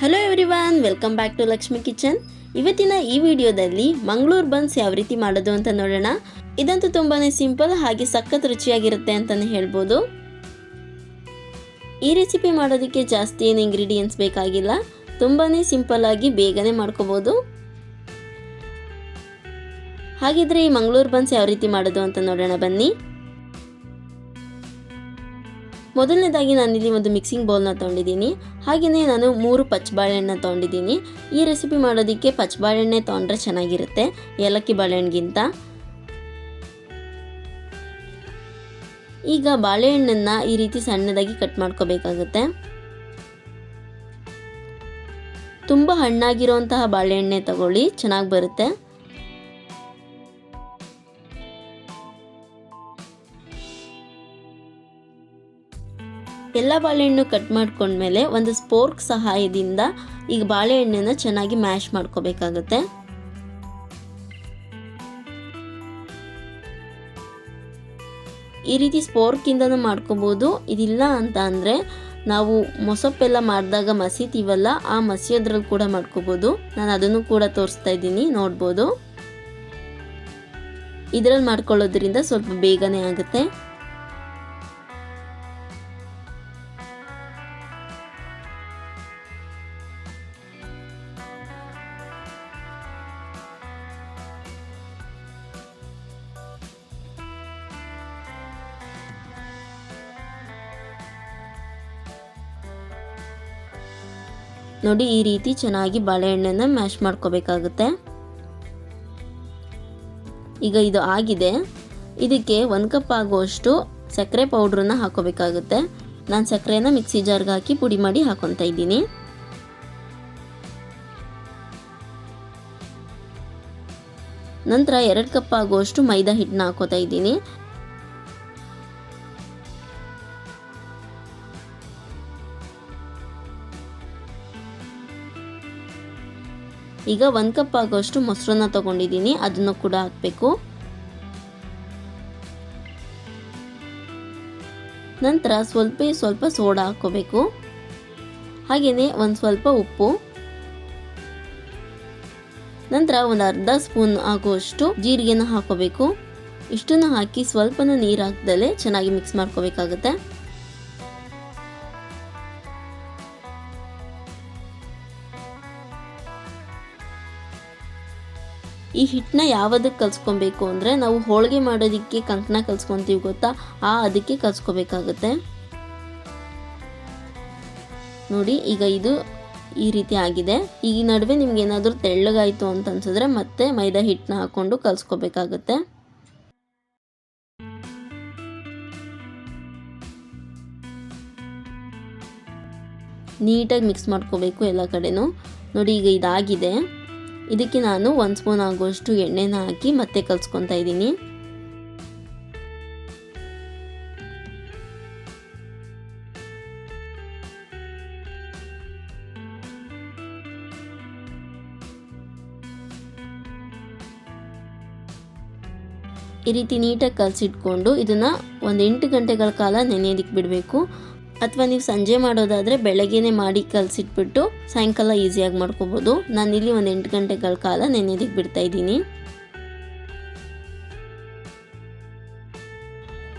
Hello everyone welcome back to Lakshmi kitchen ಇವತ್ತಿನ ಈ ವಿಡಿಯೋದಲ್ಲಿ ಮಂಗಳೂರು ಬನ್ಸ್ ಯಾವ ರೀತಿ ಮಾಡೋದು ಅಂತ ನೋಡೋಣ. ಇದಂತೂ ತುಂಬಾ ಸಿಂಪಲ್ ಹಾಗೆ ಸಖತ್ ರುಚಿಯಾಗಿರುತ್ತೆ ಅಂತಲೇ ಹೇಳ್ಬೋದು. ಈ ರೆಸಿಪಿ ಮಾಡೋದಕ್ಕೆ ಜಾಸ್ತಿ ಏನು ಇಂಗ್ರೀಡಿಯೆಂಟ್ಸ್ ಬೇಕಾಗಿಲ್ಲ. ತುಂಬಾ ಸಿಂಪಲ್ ಆಗಿ ಬೇಗನೆ ಮಾಡ್ಕೋಬೋದು. ಹಾಗಿದ್ರೆ ಈ ಮಂಗಳೂರು ಬನ್ಸ್ ಯಾವ ರೀತಿ ಮಾಡೋದು ಅಂತ ನೋಡೋಣ ಬನ್ನಿ. ಮೊದಲನೇದಾಗಿ ನಾನಿಲ್ಲಿ ಒಂದು ಮಿಕ್ಸಿಂಗ್ ಬೌಲ್ನ ತೊಗೊಂಡಿದ್ದೀನಿ. ಹಾಗೆಯೇ ನಾನು ಮೂರು ಪಚ್ಚಬಾಳೆಹಣ್ಣ ತೊಗೊಂಡಿದ್ದೀನಿ. ಈ ರೆಸಿಪಿ ಮಾಡೋದಕ್ಕೆ ಪಚ್ಚಬಾಳೆಹಣ್ಣೆ ತೊಗೊಂಡ್ರೆ ಚೆನ್ನಾಗಿರುತ್ತೆ. ಏಲಕ್ಕಿ ಬಾಳೆಹಣ್ಣಿಗಿಂತ ಈಗ ಬಾಳೆಹಣ್ಣನ್ನು ಈ ರೀತಿ ಸಣ್ಣದಾಗಿ ಕಟ್ ಮಾಡ್ಕೋಬೇಕಾಗುತ್ತೆ. ತುಂಬ ಹಣ್ಣಾಗಿರುವಂತಹ ಬಾಳೆಹಣ್ಣೆ ತಗೊಳ್ಳಿ. ಚೆನ್ನಾಗಿ ಬರುತ್ತೆ. ಎಲ್ಲ ಬಾಳೆಹಣ್ಣು ಕಟ್ ಮಾಡ್ಕೊಂಡ್ಮೇಲೆ ಒಂದು ಸ್ಪೋರ್ಕ್ ಸಹಾಯದಿಂದ ಈಗ ಬಾಳೆಹಣ್ಣನ್ನು ಚೆನ್ನಾಗಿ ಮ್ಯಾಶ್ ಮಾಡ್ಕೋಬೇಕಾಗುತ್ತೆ. ಈ ರೀತಿ ಸ್ಪೋರ್ಕಿಂದನೂ ಮಾಡ್ಕೋಬೋದು. ಇದಿಲ್ಲ ಅಂತ ಅಂದರೆ ನಾವು ಮೊಸಪ್ಪೆಲ್ಲ ಮಾಡಿದಾಗ ಮಸೀತೀವಲ್ಲ, ಆ ಮಸಿಯೋದ್ರಲ್ಲಿ ಕೂಡ ಮಾಡ್ಕೋಬೋದು. ನಾನು ಅದನ್ನು ಕೂಡ ತೋರಿಸ್ತಾ ಇದ್ದೀನಿ, ನೋಡ್ಬೋದು. ಇದರಲ್ಲಿ ಮಾಡ್ಕೊಳ್ಳೋದ್ರಿಂದ ಸ್ವಲ್ಪ ಬೇಗನೆ ಆಗುತ್ತೆ. ನೋಡಿ, ಈ ರೀತಿ ಚೆನ್ನಾಗಿ ಬಾಳೆಹಣ್ಣನ್ನು ಮ್ಯಾಶ್ ಮಾಡ್ಕೋಬೇಕಾಗುತ್ತೆ. ಈಗ ಇದು ಆಗಿದೆ. ಇದಕ್ಕೆ ಒಂದು ಕಪ್ ಆಗುವಷ್ಟು ಸಕ್ಕರೆ ಪೌಡ್ರನ್ನ ಹಾಕೋಬೇಕಾಗುತ್ತೆ. ನಾನು ಸಕ್ಕರೆನ ಮಿಕ್ಸಿ ಜಾರ್ಗೆ ಹಾಕಿ ಪುಡಿ ಮಾಡಿ ಹಾಕೊತಾ ಇದ್ದೀನಿ. ನಂತರ ಎರಡು ಕಪ್ ಆಗುವಷ್ಟು ಮೈದಾ ಹಿಟ್ಟನ್ನ ಹಾಕೋತಾ ಇದ್ದೀನಿ. ಈಗ ಒಂದು ಕಪ್ ಆಗೋಷ್ಟು ಮೊಸರನ್ನ ತಗೊಂಡಿದ್ದೀನಿ, ಅದನ್ನು ಕೂಡ ಹಾಕಬೇಕು. ನಂತರ ಸ್ವಲ್ಪ ಸ್ವಲ್ಪ ಸೋಡಾ ಹಾಕೋಬೇಕು ಹಾಗೆಯೇ ಒಂದು ಸ್ವಲ್ಪ ಉಪ್ಪು. ನಂತರ ಒಂದು ಅರ್ಧ ಸ್ಪೂನ್ ಆಗುವಷ್ಟು ಜೀರಿಗೆನ ಹಾಕೋಬೇಕು ಇಷ್ಟನ್ನು ಹಾಕಿ ಸ್ವಲ್ಪನೂ ನೀರು ಚೆನ್ನಾಗಿ ಮಿಕ್ಸ್ ಮಾಡ್ಕೋಬೇಕಾಗುತ್ತೆ. ಈ ಹಿಟ್ಟನ್ನ ಯಾವುದಕ್ಕೆ ಕಲ್ಸ್ಕೊಬೇಕು ಅಂದರೆ ನಾವು ಹೋಳಿಗೆ ಮಾಡೋದಕ್ಕೆ ಕಂಕಣ ಕಲ್ಸ್ಕೊತೀವಿ ಗೊತ್ತಾ? ಆ ಅದಕ್ಕೆ ಕಲ್ಸ್ಕೋಬೇಕಾಗುತ್ತೆ. ನೋಡಿ, ಈಗ ಇದು ಈ ರೀತಿ ಆಗಿದೆ. ಈ ನಡುವೆ ನಿಮ್ಗೆ ಏನಾದರೂ ತೆಳ್ಳಗಾಯಿತು ಅಂತ ಅನ್ಸಿದ್ರೆ ಮತ್ತೆ ಮೈದಾ ಹಿಟ್ಟನ್ನ ಹಾಕ್ಕೊಂಡು ಕಲ್ಸ್ಕೋಬೇಕಾಗುತ್ತೆ. ನೀಟಾಗಿ ಮಿಕ್ಸ್ ಮಾಡ್ಕೋಬೇಕು ಎಲ್ಲ ಕಡೆನೂ. ನೋಡಿ, ಈಗ ಇದಾಗಿದೆ. ಇದಕ್ಕೆ ನಾನು ಒಂದು ಸ್ಪೂನ್ ಆಗುವಷ್ಟು ಎಣ್ಣೆನ ಹಾಕಿ ಮತ್ತೆ ಕಲಿಸ್ಕೊತಾ ಇದ್ದೀನಿ. ಈ ರೀತಿ ನೀಟಾಗಿ ಕಲಸಿಟ್ಕೊಂಡು ಇದನ್ನು ಒಂದು ಎಂಟು ಗಂಟೆಗಳ ಕಾಲ ನೆನೆಯೋದಕ್ಕೆ ಬಿಡಬೇಕು. ಅಥವಾ ನೀವು ಸಂಜೆ ಮಾಡೋದಾದರೆ ಬೆಳಗ್ಗೆನೇ ಮಾಡಿ ಕಲಸಿಟ್ಬಿಟ್ಟು ಸಾಯಂಕಾಲ ಈಸಿಯಾಗಿ ಮಾಡ್ಕೋಬೋದು. ನಾನಿಲ್ಲಿ ಒಂದು ಎಂಟು ಗಂಟೆಗಳ ಕಾಲ ನೆನೆದಿಗೆ ಬಿಡ್ತಾ ಇದ್ದೀನಿ.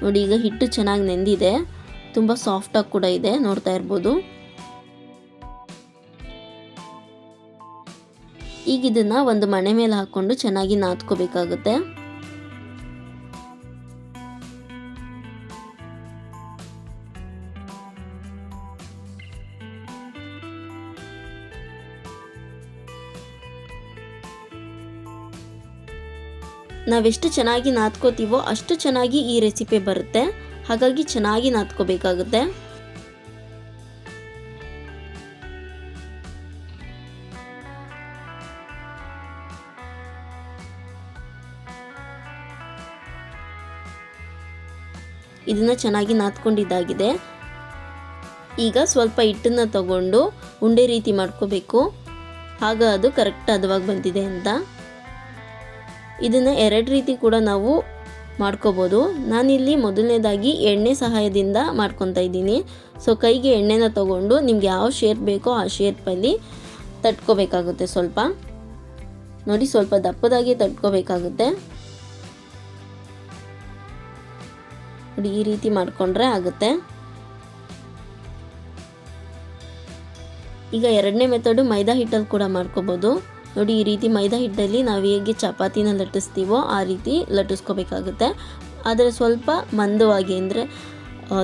ನೋಡಿ, ಈಗ ಹಿಟ್ಟು ಚೆನ್ನಾಗಿ ನೆಂದಿದೆ. ತುಂಬ ಸಾಫ್ಟಾಗಿ ಕೂಡ ಇದೆ, ನೋಡ್ತಾ ಇರ್ಬೋದು. ಈಗ ಇದನ್ನು ಒಂದು ಮಣೆ ಮೇಲೆ ಹಾಕ್ಕೊಂಡು ಚೆನ್ನಾಗಿ ನಾದ್ಕೋಬೇಕಾಗುತ್ತೆ. ನಾವೆಷ್ಟು ಚೆನ್ನಾಗಿ ನಾದ್ಕೋತೀವೋ ಅಷ್ಟು ಚೆನ್ನಾಗಿ ಈ ರೆಸಿಪಿ ಬರುತ್ತೆ. ಹಾಗಾಗಿ ಚೆನ್ನಾಗಿ ನಾದ್ಕೋಬೇಕಾಗುತ್ತೆ. ಇದನ್ನ ಚೆನ್ನಾಗಿ ನಾದ್ಕೊಂಡಿದ್ದಾಗಿದೆ. ಈಗ ಸ್ವಲ್ಪ ಹಿಟ್ಟನ್ನು ತಗೊಂಡು ಉಂಡೆ ರೀತಿ ಮಾಡ್ಕೋಬೇಕು. ಆಗ ಅದು ಕರೆಕ್ಟ್ ಹದವಾಗಿ ಬಂದಿದೆ ಅಂತ. ಇದನ್ನು ಎರಡು ರೀತಿ ಕೂಡ ನಾವು ಮಾಡ್ಕೋಬೋದು. ನಾನಿಲ್ಲಿ ಮೊದಲನೇದಾಗಿ ಎಣ್ಣೆ ಸಹಾಯದಿಂದ ಮಾಡ್ಕೊತಾ ಇದ್ದೀನಿ. ಸೊ ಕೈಗೆ ಎಣ್ಣೆನ ತಗೊಂಡು ನಿಮ್ಗೆ ಯಾವ ಶೇಪ್ ಬೇಕೋ ಆ ಶೇಪಲ್ಲಿ ತಟ್ಕೋಬೇಕಾಗುತ್ತೆ ಸ್ವಲ್ಪ. ನೋಡಿ, ಸ್ವಲ್ಪ ದಪ್ಪದಾಗಿ ತಟ್ಕೋಬೇಕಾಗುತ್ತೆ. ನೋಡಿ, ಈ ರೀತಿ ಮಾಡಿಕೊಂಡ್ರೆ ಆಗುತ್ತೆ. ಈಗ ಎರಡನೇ ಮೆಥಡು ಮೈದಾ ಹಿಟ್ಟಲ್ಲಿ ಕೂಡ ಮಾಡ್ಕೋಬೋದು. ನೋಡಿ, ಈ ರೀತಿ ಮೈದಾ ಹಿಟ್ಟಲ್ಲಿ ನಾವು ಹೇಗೆ ಚಪಾತಿನ ಲಟ್ಟಿಸ್ತೀವೋ ಆ ರೀತಿ ಲಟ್ಟಿಸ್ಕೋಬೇಕಾಗುತ್ತೆ. ಆದರೆ ಸ್ವಲ್ಪ ಮಂದವಾಗಿ ಅಂದರೆ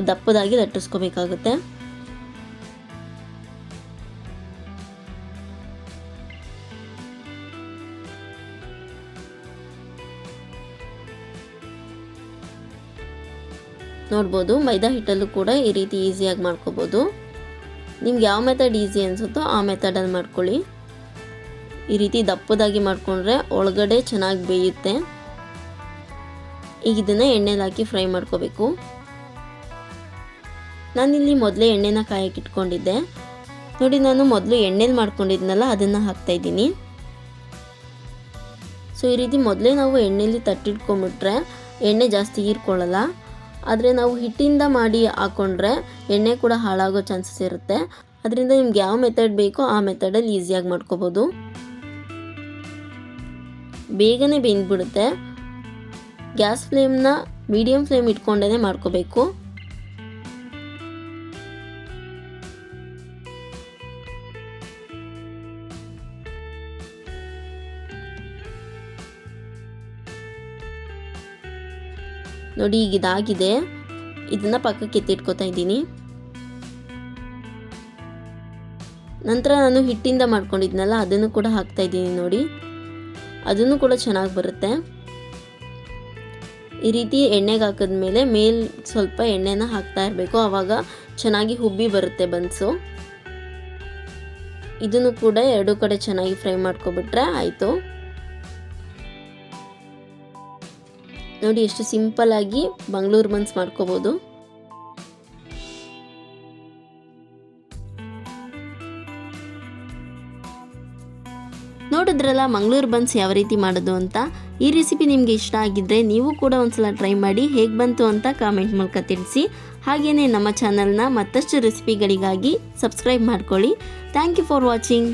ದಪ್ಪದಾಗಿ ಲಟ್ಟಿಸ್ಕೋಬೇಕಾಗುತ್ತೆ. ನೋಡ್ಬೋದು, ಮೈದಾ ಹಿಟ್ಟಲ್ಲೂ ಕೂಡ ಈ ರೀತಿ ಈಸಿಯಾಗಿ ಮಾಡ್ಕೋಬೋದು. ನಿಮ್ಗೆ ಯಾವ ಮೆಥಡ್ ಈಸಿ ಅನಿಸುತ್ತೋ ಆ ಮೆಥಡಲ್ಲಿ ಮಾಡ್ಕೊಳ್ಳಿ. ಈ ರೀತಿ ದಪ್ಪದಾಗಿ ಮಾಡಿಕೊಂಡ್ರೆ ಒಳಗಡೆ ಚೆನ್ನಾಗಿ ಬೇಯುತ್ತೆ. ಈಗ ಇದನ್ನು ಎಣ್ಣೆಲಿ ಹಾಕಿ ಫ್ರೈ ಮಾಡ್ಕೋಬೇಕು. ನಾನಿಲ್ಲಿ ಮೊದಲೇ ಎಣ್ಣೆನ ಕಾಯಕ್ಕೆ ಇಟ್ಕೊಂಡಿದ್ದೆ ನೋಡಿ, ನಾನು ಮೊದಲು ಎಣ್ಣೆಲಿ ಮಾಡ್ಕೊಂಡಿದ್ನಲ್ಲ, ಅದನ್ನು ಹಾಕ್ತಾಯಿದ್ದೀನಿ ಸೊ, ಈ ರೀತಿ ಮೊದಲೇ ನಾವು ಎಣ್ಣೆಲಿ ತಟ್ಟಿಟ್ಕೊಂಬಿಟ್ರೆ ಎಣ್ಣೆ ಜಾಸ್ತಿ ಹೀರ್ಕೊಳ್ಳಲ್ಲ. ಆದರೆ ನಾವು ಹಿಟ್ಟಿಂದ ಮಾಡಿ ಹಾಕ್ಕೊಂಡ್ರೆ ಎಣ್ಣೆ ಕೂಡ ಹಾಳಾಗೋ ಚಾನ್ಸಸ್ ಇರುತ್ತೆ. ಅದರಿಂದ ನಿಮ್ಗೆ ಯಾವ ಮೆಥಡ್ ಬೇಕೋ ಆ ಮೆಥಡಲ್ಲಿ ಈಸಿಯಾಗಿ ಮಾಡ್ಕೋಬೋದು. ಬೇಗನೆ ಬೆಂದ್ಬಿಡುತ್ತೆ. ಗ್ಯಾಸ್ ಫ್ಲೇಮ್ನ ಮೀಡಿಯಮ್ ಫ್ಲೇಮ್ ಇಟ್ಕೊಂಡೇ ಮಾಡ್ಕೋಬೇಕು. ನೋಡಿ, ಈಗ ಇದಾಗಿದೆ. ಇದನ್ನ ಪಕ್ಕಕ್ಕೆ ಎತ್ತಿಟ್ಕೋತಾ ಇದ್ದೀನಿ. ನಂತರ ನಾನು ಹಿಟ್ಟಿಂದ ಮಾಡ್ಕೊಂಡಿದ್ನಲ್ಲ, ಅದನ್ನು ಕೂಡ ಹಾಕ್ತಾ ಇದ್ದೀನಿ ನೋಡಿ. ಅದನ್ನು ಕೂಡ ಚೆನ್ನಾಗಿ ಬರುತ್ತೆ. ಈ ರೀತಿ ಎಣ್ಣೆಗೆ ಹಾಕಿದ್ಮೇಲೆ ಮೇಲ್ ಸ್ವಲ್ಪ ಎಣ್ಣೆನ ಹಾಕ್ತಾ ಇರಬೇಕು. ಆವಾಗ ಚೆನ್ನಾಗಿ ಹುಬ್ಬಿ ಬರುತ್ತೆ ಬನ್ಸು. ಇದನ್ನು ಕೂಡ ಎರಡು ಕಡೆ ಚೆನ್ನಾಗಿ ಫ್ರೈ ಮಾಡ್ಕೊಬಿಟ್ರೆ ಆಯಿತು. ನೋಡಿ ಎಷ್ಟು ಸಿಂಪಲ್ ಆಗಿ ಬಂಗ್ಳೂರು ಬನ್ಸ್ ಮಾಡ್ಕೋಬೋದು. ನೋಡಿದ್ರಲ್ಲ, ಮಂಗಳೂರು ಬನ್ಸ್ ಯಾವ ರೀತಿ ಮಾಡೋದು ಅಂತ? ಈ ರೆಸಿಪಿ ನಿಮಗೆ ಇಷ್ಟ ಆಗಿದ್ದರೆ ನೀವು ಕೂಡ ಒಂದ್ಸಲ ಟ್ರೈ ಮಾಡಿ ಹೇಗೆ ಬಂತು ಅಂತ ಕಾಮೆಂಟ್ ಮೂಲಕ ತಿಳಿಸಿ. ಹಾಗೆಯೇ ನಮ್ಮ ಚಾನಲ್ನ ಮತ್ತಷ್ಟು ರೆಸಿಪಿಗಳಿಗಾಗಿ ಸಬ್ಸ್ಕ್ರೈಬ್ ಮಾಡ್ಕೊಳ್ಳಿ. Thank you for watching